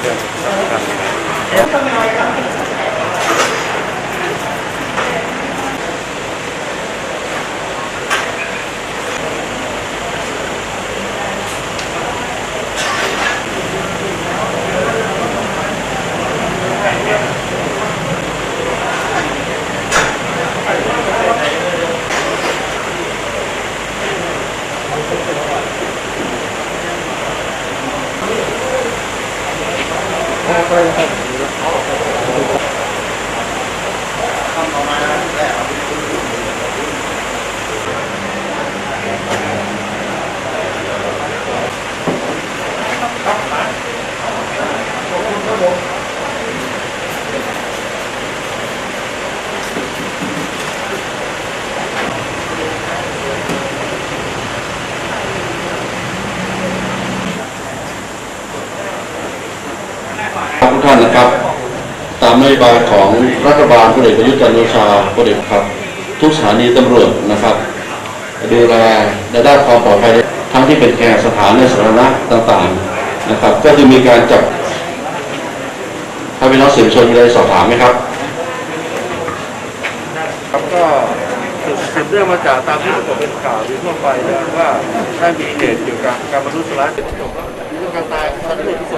Gracias. ทุกท่า นนะครับ ตามนโยบายของรัฐบาลพลเอกประยุทธ์จันทร์โอชาพลเอกครับ ทุกสถานีตำรวจนะครับ ดูแลในด้านความปลอดภัยทั้งที่เป็นแก่สถานในสาธารณะต่างๆนะครับ ก็จะมีการจับถ้าพี่น้องสื่อมวลชนมีอะไรสอบถามไหมครับครับก็สืบสืบเรื่องมาจากตามที่ปรากฏเป็นข่าวอยู่ทั่วไปนะว่าได้มีเหตุเกี่ยวกับการบรรลุสลายเป็นจบแล้วมีเรื่องการตายตอนนี้ที่สุด